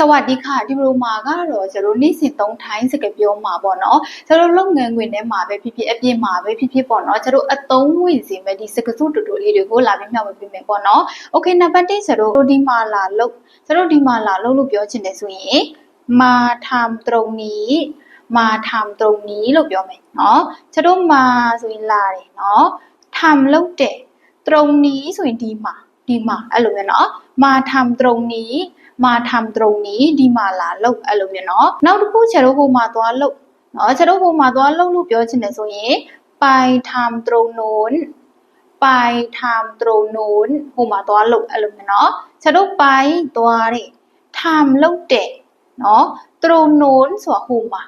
စวัสดีค่ะဒီလိုမှာကတော့ကျွန်တော်နေ့စဉ်သုံးထိုင်းစကားပြောမှာပေါ့နော်ကျွန်တော်လုပ်ငန်းခွင်ထဲမှာပဲဖြစ်ဖြစ်အပြင်မှာပဲဖြစ်ဖြစ်ပေါ့နော်ကျွန်တော်အသုံးဝင်စီမဲ့ဒီစကားစုတူတူလေးတွေကိုလာပြီးမျှဝေပေးမယ်ပေါ့နော်โอเคနံပါတ်1ကျွန်တော်ဒီမှာလာလုပ်ကျွန်တော်ဒီမှာလာလုပ်လို့ပြောချင်တယ်ဆိုရင်มาทำตรงนี้มาทำตรงนี้လို့ပြောမယ်เนาะကျွန်တော်มาဆိုရင်လာတယ်เนาะทำလုပ်တယ်ตรงนี้ဆိုရင်ဒီမှာ ဒီမှာအဲ့လိုမျိုးเนาะมาทำตรงนี้มาทำตรงนี้ဒီမှာလာလုပ်အဲ့လိုမျိုးเนาะနောက်တစ်ခုကျွန်တော်ဟိုမှာသွားလုပ်เนาะကျွန်တော်ဟိုမှာသွားလုပ်လို့ပြောချင်တယ်ဆိုရင်ไปทำตรงโน้นไปทำตรงโน้นဟိုမှာသွားလုပ်အဲ့လိုမျိုးเนาะကျွန်တော်ไปသွားတယ်ทำလုပ်တယ်เนาะตรงโน้นဆိုတာဟိုမှာ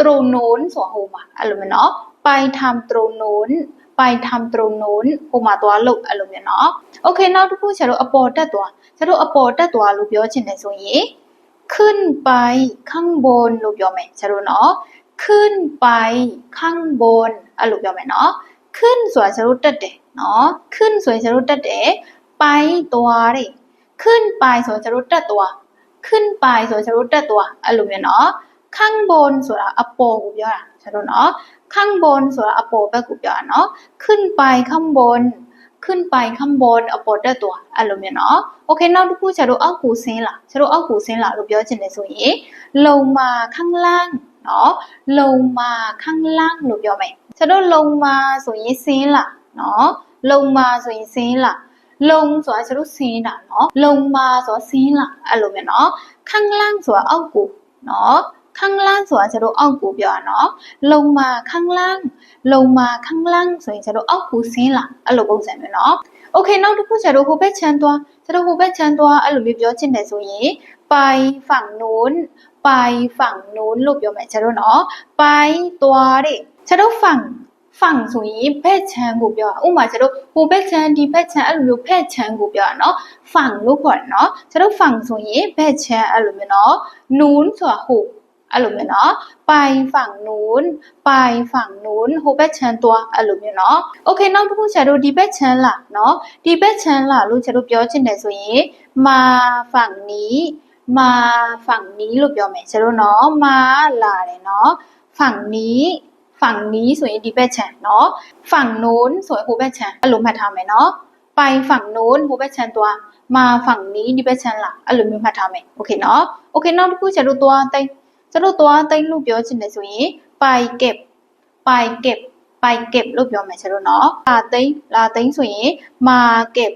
ตรงโน้นဆိုတာဟိုမှာအဲ့လိုမျိုးเนาะไปทำตรงโน้น ไปทำตรงโน้นဟိုမှာသွားလုပ်အဲ့လိုမျိုးเนาะโอเคနောက်တစ်ခုကျွန်တော်အပေါ်တက်သွားကျွန်တော်အပေါ်တက်သွားလို့ပြောချင်တယ်ဆိုရင်ขึ้นไปข้างบนလို့ပြောမယ်ကျွန်တော်เนาะขึ้นไปข้างบนအဲ့လိုပြောမယ်เนาะขึ้นဆိုတာကျွန်တော်တက်တယ်เนาะขึ้นဆိုရင်ကျွန်တော်တက်တယ်ไปသွားတယ်ขึ้นไปဆိုတော့ကျွန်တော်တက်သွားขึ้นไปဆိုတော့ကျွန်တော်တက်သွားအဲ့လိုမျိုးเนาะข้างบนဆိုတာအပေါ်ကိုပြောတာ ကျွန်တော်เนาะข้างบนဆိုတာအပေါ်ဘက်ကိုပြောတာเนาะขึ้นไปข้างบน ขึ้นไปข้างบนအပေါ်တက်သွားအဲ့လိုမျိုးเนาะโอเคနောက်တစ်ခုကျတော့အောက်ကိုဆင်းလာကျတော့အောက်ကိုဆင်းလာလို့ပြောချင်တယ်ဆိုရင်လုံမာข้างล่างเนาะလုံမာข้างล่างလို့ပြောမယ်ကျတော့လုံမာဆိုရင်ဆင်းလာเนาะလုံမာဆိုရင်ဆင်းလာလုံဆိုတာကျတော့ဆင်းတာเนาะလုံမာဆိုဆင်းလာအဲ့လိုမျိုးเนาะข้างล่างဆိုတာအောက်ကိုเนาะ ข้างล่างဆိုတာကျတော့အောက်ကိုပြောတာเนาะလုံမာข้างล่างလုံမာข้างล่างဆိုရင်ကျတော့အောက်ကိုဆင်းလာအဲ့လိုပုံစံမျိုးเนาะโอเคနောက်တစ်ခုကျတော့ဟိုဘက်ချမ်းသွားကျတော့ဟိုဘက်ချမ်းသွားအဲ့လိုမျိုးပြောချင်တယ်ဆိုရင်ไปฝั่งนู้นไปฝั่งนู้นလို့ပြောမယ်ကျတော့เนาะไปသွားတဲ့ကျတော့ฝั่งฝั่งဆိုရင်ဘက်ချမ်းကိုပြောတာဥပမာကျတော့ဟိုဘက်ချမ်းဒီဘက်ချမ်းအဲ့လိုမျိုးဘက်ချမ်းကိုပြောတာเนาะฝั่งလို့ခေါ်တယ်เนาะကျတော့ฝั่งဆိုရင်ဘက်ချမ်းအဲ့လိုမျိုးเนาะนู้นဆိုတာဟို အဲ့လိုမျိုးเนาะไปฝั่งนู้นไปฝั่งนู้นဟိုဘက်ချမ်းသွားအဲ့လိုမျိုးเนาะโอเคနောက်တစ်ခုကျတော့ဒီဘက်ချမ်းလာเนาะဒီဘက်ချမ်းလာလို့ကျတော့ပြောချင်တယ်ဆိုရင်มาฝั่งนี้มาฝั่งนี้လို့ပြောမယ်ကျတော့เนาะมาလာတယ်เนาะฝั่งนี้ฝั่งนี้ဆိုရင်ဒီဘက်ချမ်းเนาะฝั่งนู้นဆိုရင်ဟိုဘက်ချမ်းအဲ့လိုမှတ်ထားမယ်เนาะไปฝั่งนู้นဟိုဘက်ချမ်းသွားมาฝั่งนี้ဒီဘက်ချမ်းလာအဲ့လိုမျိုးမှတ်ထားမယ်โอเคเนาะโอเคနောက်တစ်ခုကျတော့သွားသိမ်း ကျတော့သွားသိမ်းလို့ပြောချင်တယ်ဆိုရင်ไปเก็บไปเก็บไปเก็บလို့ပြောမယ်ကျတော့เนาะလာသိမ်းလာသိမ်းဆိုရင်มาเก็บ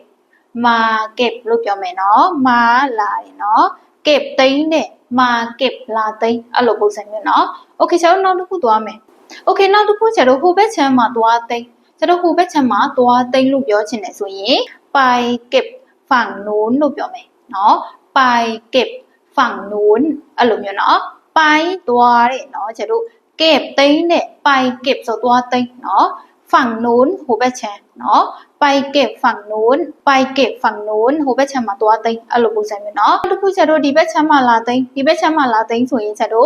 มาเก็บလို့ပြောမယ်เนาะมาလာတယ်เนาะเก็บသိမ်းတဲ့มาเก็บလာသိမ်းအဲ့လိုပုံစံမျိုးเนาะโอเคကျတော့နောက်တစ်ခုသွားမယ်โอเคနောက်တစ်ခုကျတော့ဟိုဘက်ချမ်းမှာသွားသိမ်းကျတော့ဟိုဘက်ချမ်းမှာသွားသိမ်းလို့ပြောချင်တယ်ဆိုရင်ไปเก็บฝั่งนู้นလို့ပြောမယ်เนาะไปเก็บฝั่งนู้นအဲ့လိုမျိုးเนาะ ไปตัวเนี่ยเนาะจะดูเก็บติ้งเนี่ยไปเก็บสตัวติ้งเนาะฝั่งนู้นหูไบแชเนาะไปเก็บฝั่งนู้น ไปเก็บฝั่งนู้นหูไบแชมาตัวติ้งอารมณ์กูใจไหมเนาะทุกผู้ชมดูดีไบแชมาลาติ้งดีไบแชมาลาติ้งสวยจะดู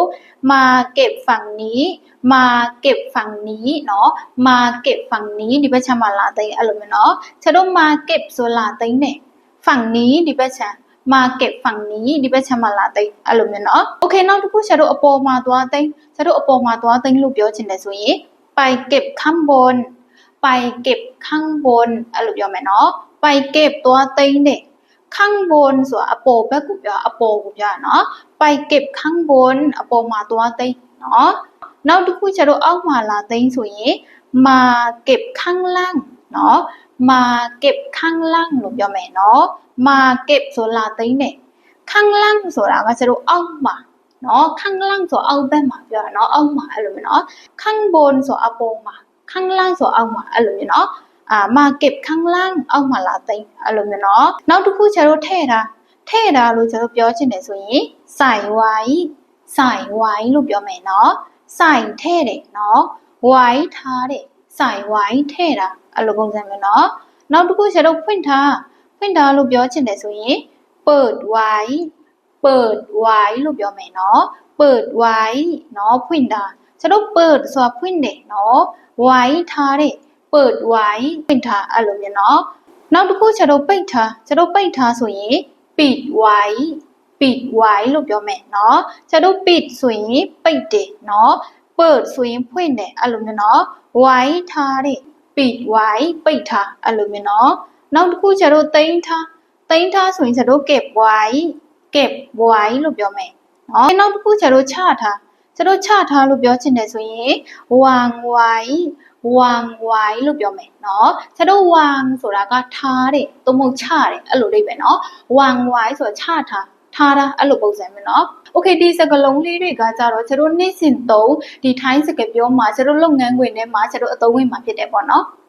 มาเก็บฝั่งนี้ มาเก็บฝั่งนี้เนาะมาเก็บฝั่งนี้ดีไบแชมาลาติ้งอารมณ์เนาะชะดูมาเก็บโซลาติ้งเนี่ยฝั่งนี้ดีไบแช บฝั่งนี้ဒီဘက်ချမ်းမှာလာသိမ်းအဲ့လိုမျိုးเนาะโอเคနောက်တစ်ခုကျတော့အပေါ်မှာသွားသိမ်းကျတော့အပေါ်မှာသွားသိမ်းလို့ပြောချင်တယ်ဆိုရင်ไปเก็บข้างบนไปเก็บข้างบนအဲ့လိုပြောမယ်เนาะไปเก็บသွားသိမ်းတဲ့ข้างบนဆိုတာအပေါ်ဘက်ကိုပြောအပေါ်ကိုပြောရเนาะไปเก็บข้างบนအပေါ်မှာသွားသိမ်းเนาะနောက်တစ်ခုကျတော့အောက်မှာလာသိမ်းဆိုရင်มาเก็บข้างล่าง เนาะมาเก็บข้างล่างလို့ပြောမယ်เนาะมาเก็บဆိုလာသိမ်းတဲ့ข้างล่างဆိုတာကကျတော့အောက်မှာเนาะข้างล่างဆိုအောက်ဘက်မှာပြောတာเนาะအောက်မှာအဲ့လိုမျိုးเนาะข้างบนဆိုအပေါ်မှာข้างล่างဆိုအောက်မှာအဲ့လိုမျိုးเนาะအာมาเก็บข้างล่างအောက်မှာလာသိမ်းအဲ့လိုမျိုးเนาะနောက်တစ်ခုကျတော့ထဲ့တာထဲ့တာလို့ကျတော့ပြောချင်တယ်ဆိုရင်ใส่ไว้ใส่ไว้လို့ပြောမယ်เนาะใส่ထဲ့တယ်เนาะไว้ထားတယ် ใส่ไว้ထဲ့တာအဲ့လိုပုံစံမျိုးเนาะနောက်တစ်ခုကျတော့ဖွင့်ထားဖွင့်ထားလို့ပြောချင်တယ်ဆိုရင်เปิดไว้ เปิดไว้လို့ပြောမယ်เนาะเปิดไว้เนาะဖွင့်တာကျတော့เปิดဆိုတာဖွင့်တယ်เนาะไว้ထားတဲ့เปิดไว้ဖွင့်ထားအဲ့လိုမျိုးเนาะနောက်တစ်ခုကျတော့ပိတ်ထားကျတော့ပိတ်ထားဆိုရင်ปิดไว้ป ปิดไว้လို့ပြောမယ်เนาะကျတို့ปิดဆိုရင်ပိတ်တယ်เนาะเ ปิดဆိုရင်ဖွင့်တယ်အဲ့လိုမျိုးเนาะไว้ထားတယ်ปิดไว้ပိတ်ထားအဲ့လိုမျိုးเนาะနောက်တစ်ခုကျတို့တိန်းထားတိန်းထားဆိုရင်ကျတို့เก็บไว้เก็บไว้လို့ပြောမယ်เนาะနောက်တစ်ခုကျတို့ချထားကျတို့ချထားလို့ပြောချင်တယ်ဆိုရင်วางไว้วางไว้လို့ပြောမယ်เนาะကျတို့วางဆိုတာကထားတယ်သို့မဟုတ်ချတယ်အဲ့လိုလေးပဲเนาะวางไว้ဆိုတာချထား ထားတာအဲ့လိုပုံစံမျိုးနော်။ Okay ဒီစကလုံးလေးတွေကကြတော့ကျွန်တော်နေ့စဉ်သုံးဒီထိုင်းစကပြောမှာကျွန်တော်လုပ်ငန်းခွင်ထဲမှာကျွန်တော်အသုံးဝင်မှာဖြစ်တယ်ပေါ့နော်။